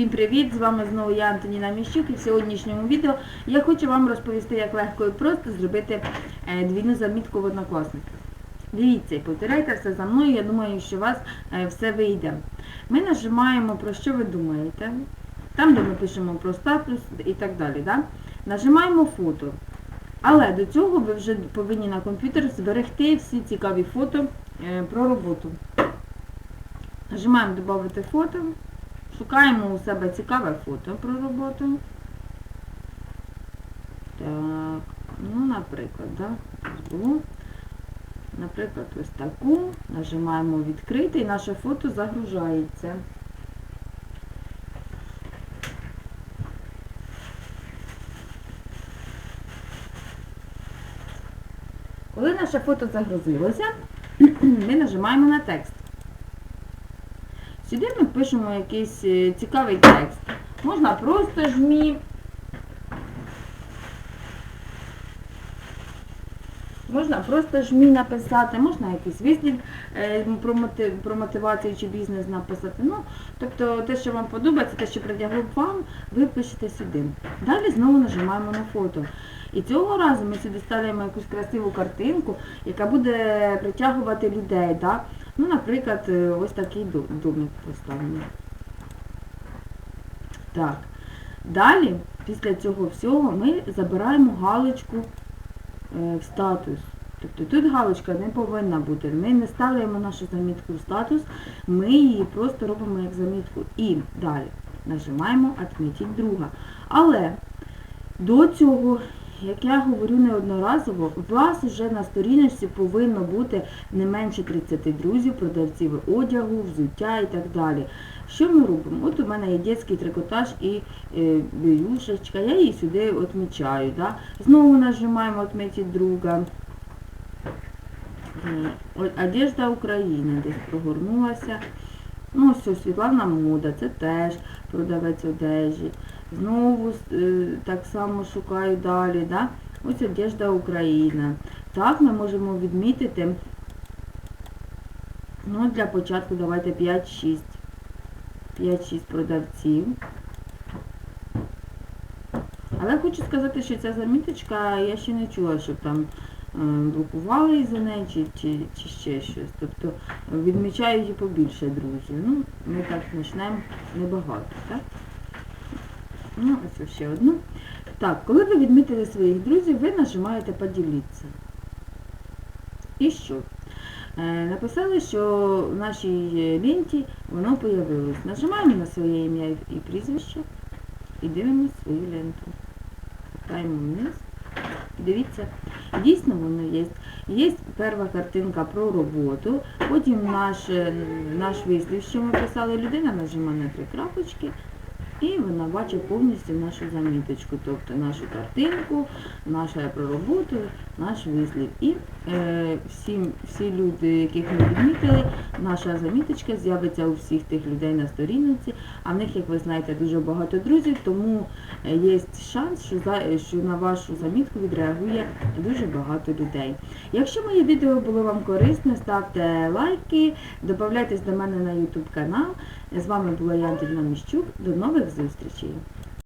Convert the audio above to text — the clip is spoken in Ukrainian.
Всім привіт! З вами знову я Антоніна Міщук і в сьогоднішньому відео я хочу вам розповісти, як легко і просто зробити е, двійну замітку в однокласник. Дивіться і повторяйте все за мною, я думаю, що у вас е, все вийде. Ми нажимаємо про що ви думаєте, там де ми пишемо про статус і так далі. Да? Нажимаємо фото. Але до цього ви вже повинні на комп'ютер зберегти всі цікаві фото е, про роботу. Нажимаємо Додати фото. Шукаємо у себе цікаве фото про роботу. Так, ну, наприклад, да. Наприклад, ось таку. Нажимаємо відкрити і наше фото загружається. Коли наше фото загрузилося, ми нажимаємо на текст. Сюди ми пишемо якийсь е, цікавий текст. Можна просто жмі. Можна просто жмі написати, можна якийсь вислів е, про, мотив, про мотивацію чи бізнес написати. Ну, тобто те, що вам подобається, те, що притягло вам, ви пишете сюди. Далі знову нажимаємо на фото. І цього разу ми сюди ставимо якусь красиву картинку, яка буде притягувати людей. Да? Ну, наприклад, е, ось такий домик поставимо. Так. Далі, після цього всього, ми забираємо галочку е, в статус. Тобто тут галочка не повинна бути. Ми не ставимо нашу замітку в статус, ми її просто робимо як замітку. І далі нажимаємо «Отметить друга». Але до цього, як я говорю неодноразово, у вас вже на сторіночці повинно бути не менше 30 друзів, продавців одягу, взуття і так далі. Що ми робимо? От у мене є дитячий трикотаж і е, бюшечка, я її сюди відмічаю. Да? Знову нажимаємо «Отметить друга». Е, Одежда України десь прогорнулася. Ну, все, Світлана Мода, це теж продавець одежі. Знову е, так само шукаю далі. Да? Ось Одежда Україна. Так, ми можемо відмітити. Ну, для початку давайте 5-6. 5-6 продавців. Але хочу сказати, що ця заміточка, я ще не чула, щоб там блокували за неї чи, чи, чи ще щось. Тобто е, відмічаю її побільше друзів. Ну, ми так почнемо небагато, так? Ну, ось ще одну. Так, коли ви відмітили своїх друзів, ви нажимаєте поділитися. І що? Е, Написали, що в нашій ленті воно появилось. Нажимаємо на своє ім'я і прізвище і дивимося свою ленту. Пускаємо вниз. Дивіться, дійсно воно є. Є перша картинка про роботу, потім наш, е, наш вислів, що ми писали, людина нажимає на три крапочки, і вона бачить повністю нашу заміточку, тобто нашу картинку, нашу про роботу, наш вислів. І е, всі, всі люди, яких ми відмітили, наша заміточка з'явиться у всіх тих людей на сторінці, а в них, як ви знаєте, дуже багато друзів, тому е, є шанс, що, за, що на вашу замітку відреагує дуже багато людей. Якщо моє відео було вам корисне, ставте лайки, додавайтесь до мене на YouTube канал. З вами була я Антоніна Міщук. До нових зустрічей!